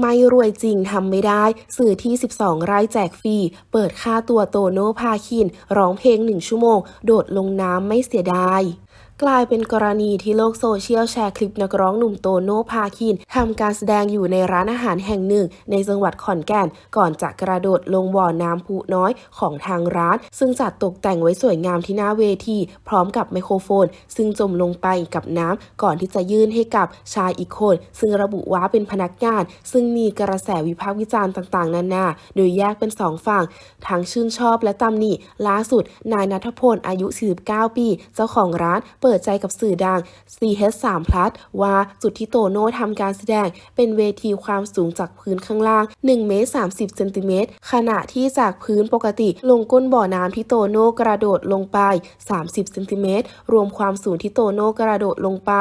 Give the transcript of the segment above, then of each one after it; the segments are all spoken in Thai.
ไม่รวยจริงทำไม่ได้ สื่อที่ 12 ไร่แจกฟรี เปิดค่าตัวโตโน่พาคิน ร้องเพลงหนึ่งชั่วโมง โดดลงน้ำไม่เสียดาย กลายเป็นกรณีที่โลกโซเชียลแชร์คลิปนักร้องหนุ่มโตโน่พาคินทำการแสดงอยู่ในร้านอาหารแห่งหนึ่ง ในจังหวัดขอนแก่น ก่อนจะกระโดดลงบ่อน้ำพุน้อยของทางร้าน ซึ่งจัดตกแต่งไว้สวยงามที่หน้าเวที พร้อมกับไมโครโฟน ซึ่งจมลงไปกับน้ำก่อนที่จะยื่นให้กับชายอีกคน ซึ่งระบุว่าเป็นพนักงาน ซึ่งมีกระแสวิพากษ์วิจารณ์ต่างๆ นานา โดยแยกเป็นสองฝั่งทั้งชื่นชอบและตำหนิล่าสุด นายนัทพลอายุ 49 ปี เจ้าของร้านเปิดใจกับสื่อดัง CH3 Plus ว่าจุดที่โตโน่ทำการแสดง เป็นเวทีความสูงจากพื้นข้างล่าง 1 เมตร 30 เซนติเมตร ขณะที่จากพื้นปกติลงก้นบ่อน้ำที่โตโน่กระโดดลงไป 30 เซนติเมตร รวมความสูงที่โตโน่กระโดดลงไป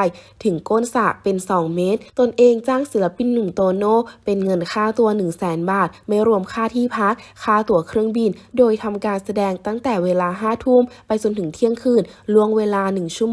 ถึงก้นสระเป็น 2 เมตร ตนเองจ้างศิลปินหนุ่มโตโน่เป็นเงินค่าตัว 1 0 0 0 0แบาท ไม่รวมค่าที่พัก ค่าตั๋วเครื่องบิน โดยทำการแสดงตั้งแต่เวลา 5 ทุ่มไปจนถึงเที่ยงคืนล่วงเวลา 1 ชั่วโมง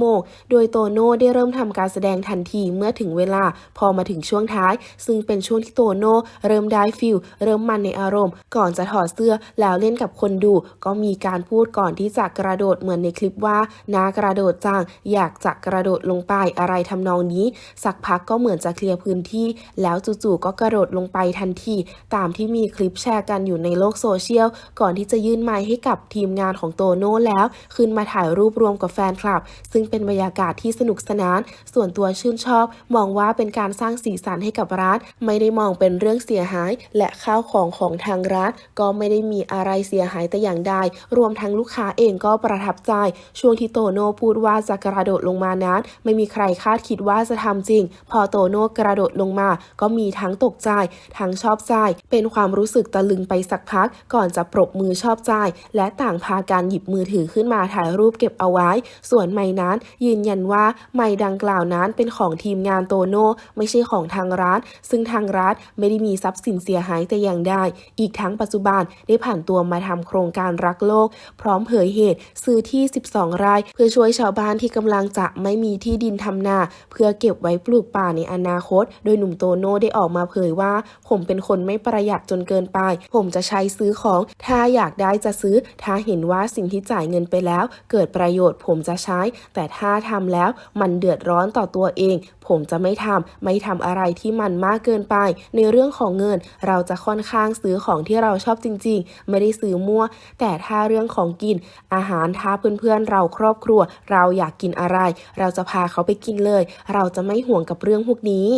โดยโตโน่ได้เริ่มทำการแสดงทันทีเมื่อถึงเวลาพอมาถึงช่วงท้าย ซึ่งเป็นช่วงที่โตโน่เริ่มได้ฟิลเริ่มมันในอารมณ์ ก่อนจะถอดเสื้อแล้วเล่นกับคนดู ก็มีการพูดก่อนที่จะกระโดดเหมือนในคลิปว่า นากระโดดจังอยากจะกระโดดลงไปอะไรทำนองนี้ สักพักก็เหมือนจะเคลียร์พื้นที่ แล้วจู่ๆก็กระโดดลงไปทันที ตามที่มีคลิปแชร์กันอยู่ในโลกโซเชียล ก่อนที่จะยื่นไมค์ให้กับทีมงานของโตโน่แล้ว ขึ้นมาถ่ายรูปรวมกับแฟนคลับ ซึ่งเป็นบรรยากาศที่สนุกสนาน ส่วนตัวชื่นชอบ มองว่าเป็นการสร้างสีสันให้กับร้าน ไม่ได้มองเป็นเรื่องเสียหาย และข้าวของของทางร้าน ก็ไม่ได้มีอะไรเสียหายแต่อย่างใด รวมทั้งลูกค้าเองก็ประทับใจ ช่วงที่โตโน่พูดว่าจะกระโดดลงมานั้น ไม่มีใครคาดคิดว่าจะทำจริง พอโตโน่กระโดดลงมา ก็มีทั้งตกใจ ทั้งชอบใจ เป็นความรู้สึกตะลึงไปสักพัก ก่อนจะปรบมือชอบใจ และต่างพากันหยิบมือถือขึ้นมาถ่ายรูปเก็บเอาไว้ ส่วนไม้นั้นยืนยันว่าไม้ดังกล่าวนั้นเป็นของทีมงานโตโน่ไม่ใช่ของทางร้าน ซึ่งทางร้านไม่ได้มีทรัพย์สินเสียหายแต่อย่างใดอีกทั้งปัจจุบันได้ผ่านตัวมาทำโครงการรักโลก พร้อมเผยเหตุซื้อที่ 12 ไร่เพื่อช่วยชาวบ้านที่กำลังจะไม่มีที่ดินทำนา เพื่อเก็บไว้ปลูกป่าในอนาคต โดยหนุ่มโตโน่ได้ออกมาเผยว่า ผมเป็นคนไม่ประหยัดจนเกินไป ผมจะใช้ซื้อของ ถ้าอยากได้จะซื้อ ถ้าเห็นว่าสิ่งที่จ่ายเงินไปแล้ว เกิดประโยชน์ผมจะใช้ แต่ถ้าทำแล้วมันเดือดร้อนต่อตัวเอง ผมจะไม่ทำไม่ทำอะไรที่มันมากเกินไป ในเรื่องของเงินเราจะค่อนข้างซื้อของที่เราชอบจริง ๆ ไม่ได้ซื้อมั่ว แต่ถ้าเรื่องของกิน อาหารถ้าเพื่อนๆเราครอบครัว เราอยากกินอะไร เราจะพาเขาไปกินเลย เราจะไม่ห่วงกับเรื่องพวกนี้